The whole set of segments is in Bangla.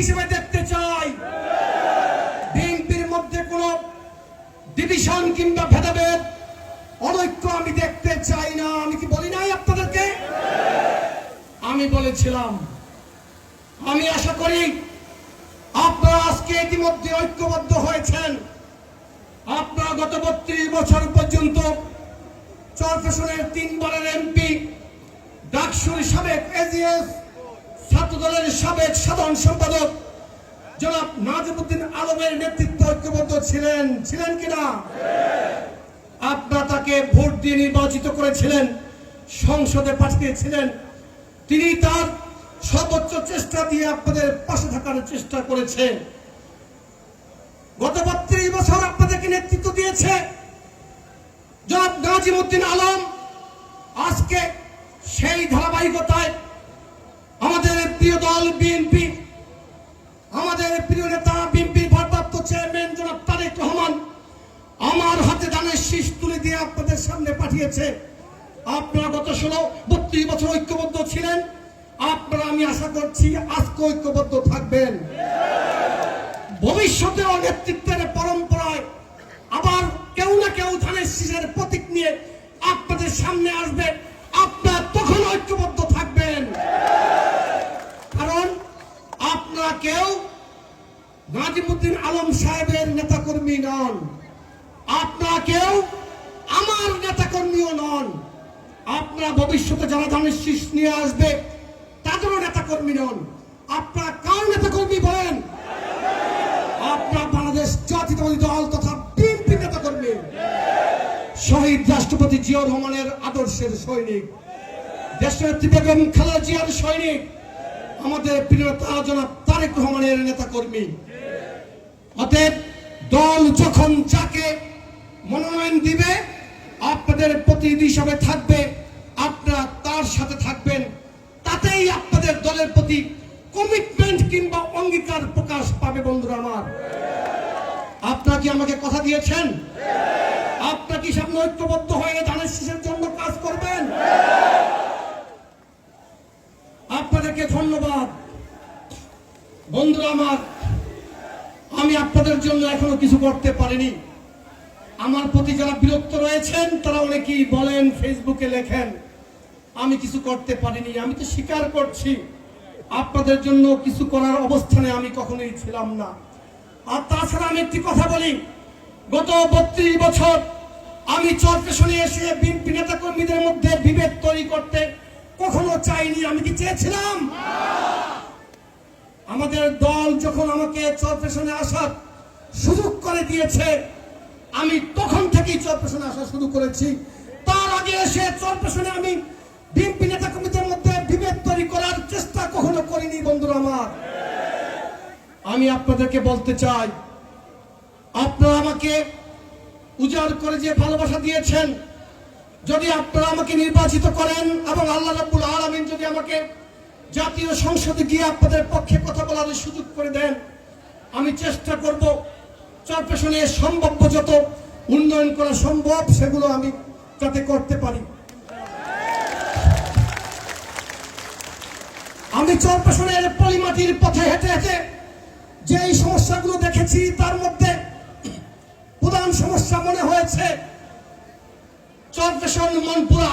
হিসেবে দেখতে চাই। বিএনপির মধ্যে কোনো ডিভিশন কিংবা ভেদাভেদ, অনৈক্য আমি দেখতে চাই না। আমি কি বলি নাই আপনাদেরকে? আমি বলেছিলাম। আমি আশা করি আপনারা আজকে ইতিমধ্যে ঐক্যবদ্ধ হয়েছেন। আপনারা গত বত্রিশ বছর পর্যন্ত চরফেশনের তিনবারের এমপি, ডাকসুর সাবেক এজিএস ছাত্রদলের সাবেক সাধারণ সম্পাদক জনাব নাজিমুদ্দিন আলমের নেতৃত্বে ঐক্যবদ্ধ ছিলেন। ছিলেন কিনা আপনারা তাকে ভোট দিয়ে নির্বাচিত করেছিলেন, সংসদে পাঠিয়েছিলেন। তিনি তার সর্বোচ্চ চেষ্টা দিয়ে আপনাদের পাশে থাকার চেষ্টা করেছেন। গত বত্রিশ বছর আপনাদেরকে নেতৃত্ব দিয়েছে জনাব নাজিমুদ্দিন আলম। আজকে সেই ধারাবাহিকতায় প্রিয় দল বিএনপি, আমাদের প্রিয় নেতা বিএনপির ভারপ্রাপ্ত চেয়ারম্যান জনাব তারেক রহমান আমার হাতে দানের শীষ তুলে দিয়ে আপনাদের সামনে পাঠিয়েছে। আপনারা গত ষোলো, বত্রিশ বছর ঐক্যবদ্ধ ছিলেন। আপনারা, আমি আশা করছি, আজকে ঐক্যবদ্ধ থাকবেন। ভবিষ্যতেও নেতৃত্বের পরম্পরায় আবার কেউ না কেউ ধানের শীষের প্রতীক নিয়ে আপনাদের সামনে আসবে আপনারা তখন ঐক্যবদ্ধ থাকবেন কারণ আপনারা কেউ নাজিমুদ্দিন আলম সাহেবের নেতাকর্মী নন। আপনারা কেউ আমার নেতাকর্মীও নন। আপনারা ভবিষ্যতে যারা ধানের শীষ নিয়ে আসবে, তাদেরও নেতাকর্মী নন। আপনারা কার নেতাকর্মী বলেন? আপনার বাংলাদেশ জাতীয়তাবাদী দল তথা বিএনপি নেতাকর্মী। শহীদ রাষ্ট্রপতি জিয়াউর রহমানের আদর্শের সৈনিক। দেশনেত্রী বেগম খালেদা জিয়ার সৈনিক। আমাদের প্রিয় নেতা জনাব তারেক রহমানের নেতাকর্মী অতএব দল যখন যাকে মনোনয়ন দিবে, আপনাদের প্রতিনিধি হিসাবে থাকবে, আপনারা তার সাথে থাকবেন। তাতেই আপনাদের দলের প্রতি কমিটমেন্ট কিংবা অঙ্গীকার প্রকাশ পাবে বন্ধুরা আমার। আপনারা কি আমাকে কথা দিয়েছেন? আপনারা কি সামনে ঐক্যবদ্ধ হয়ে ধানের শীষের জন্য কাজ করবেন? আপনাদেরকে ধন্যবাদ বন্ধুরা আমার, আমি আপনাদের জন্য এখনও কিছু করতে পারিনি। আমার প্রতি যারা বিরক্ত রয়েছেন, তারা অনেকেই বলেন, ফেসবুকে লেখেন, আমি কিছু করতে পারিনি, আমি তো স্বীকার করছি। আপনাদের জন্য কিছু করার অবস্থানে আমি কখনোই ছিলাম না। আর তাছাড়া আমি একটি কথা বলি, গত বত্রিশ বছর আমি চরপেশনে এসে বিএনপি নেতা কর্মীদের মধ্যে বিভেদ তৈরি করতে কখনো চাইনি, আমি কি চেয়েছিলাম? আমাদের দল যখন আমাকে চরপেশনে আসার সুযোগ করে দিয়েছে, আমি তখন থেকেই চরপেশনে আসা শুরু করেছি। তার আগে এসে চরপেশনে আমি বিএনপি নেতা কর্মীদের মধ্যে বিভেদ তৈরি করার চেষ্টা কখনো করিনি, বন্ধুরা আমার। আমি আপনাদেরকে বলতে চাই, আপনারা আমাকে উজাড় করে যে ভালোবাসা দিয়েছেন, যদি আপনারা আমাকে নির্বাচিত করেন এবং আল্লাহ রাব্বুল আলামিন যদি আমাকে জাতীয় সংসদে গিয়ে আপনাদের পক্ষে কথা বলার সুযোগ করে দেন। আমি চেষ্টা করব চরপেশনে সম্ভাব্য যত উন্নয়ন করা সম্ভব, সেগুলো আমি যাতে করতে পারি। আমি চরপেশনের পলিমাটির পথে হেঁটে হেঁটে যে এই সমস্যাগুলো দেখেছি, তার মধ্যে প্রধান সমস্যা মনে হয়েছে। চরপেশন মনপুরা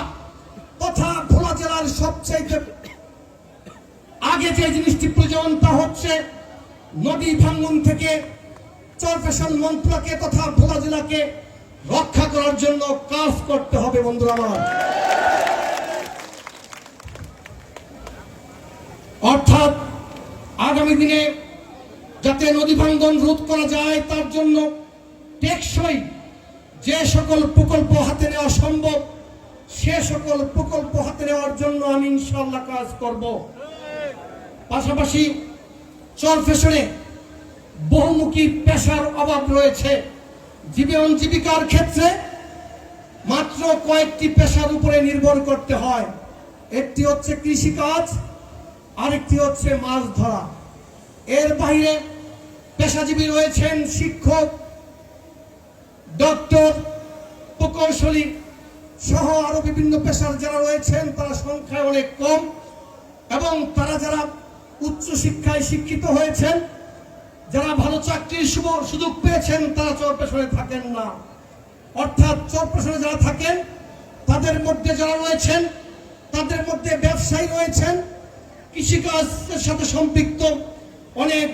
তথা ভোলা জেলার সবচেয়ে আগে যে জিনিসটি প্রয়োজন তা হচ্ছে নদী ভাঙ্গন থেকে চরপেশন মনপুরাকে তথা ভোলা জেলাকে রক্ষা করার জন্য কাজ করতে হবে, বন্ধুরা আমার। অর্থাৎ আগামী দিনে যাতে নদী ভাঙ্গন রোধ করা যায়, তার জন্য টেকসই যে সকল প্রকল্প হাতে নেওয়া সম্ভব, সে সকল প্রকল্প হাতে নেওয়ার জন্য আমি ইনশাল্লাহ কাজ করব। পাশাপাশি চর ফেশনে বহুমুখী পেশার অভাব রয়েছে। জীবন জীবিকার ক্ষেত্রে মাত্র কয়েকটি পেশার উপরে নির্ভর করতে হয়। একটি হচ্ছে কৃষিকাজ, আরেকটি হচ্ছে মাছ ধরা। এর বাইরে পেশাজীবী রয়েছেন শিক্ষক, ডক্টর, প্রকৌশলী সহ আরও বিভিন্ন পেশার যারা রয়েছেন, তারা সংখ্যায় অনেক কম এবং তারা যারা উচ্চ শিক্ষায় শিক্ষিত হয়েছেন। যারা ভালো চাকরির সুযোগ পেয়েছেন, তারা চোর পেশনে থাকেন না। অর্থাৎ চোর পেশনে যারা থাকেন, তাদের মধ্যে যারা রয়েছেন, তাদের মধ্যে ব্যবসায়ী রয়েছেন। কৃষিকাজের সাথে সম্পৃক্ত অনেক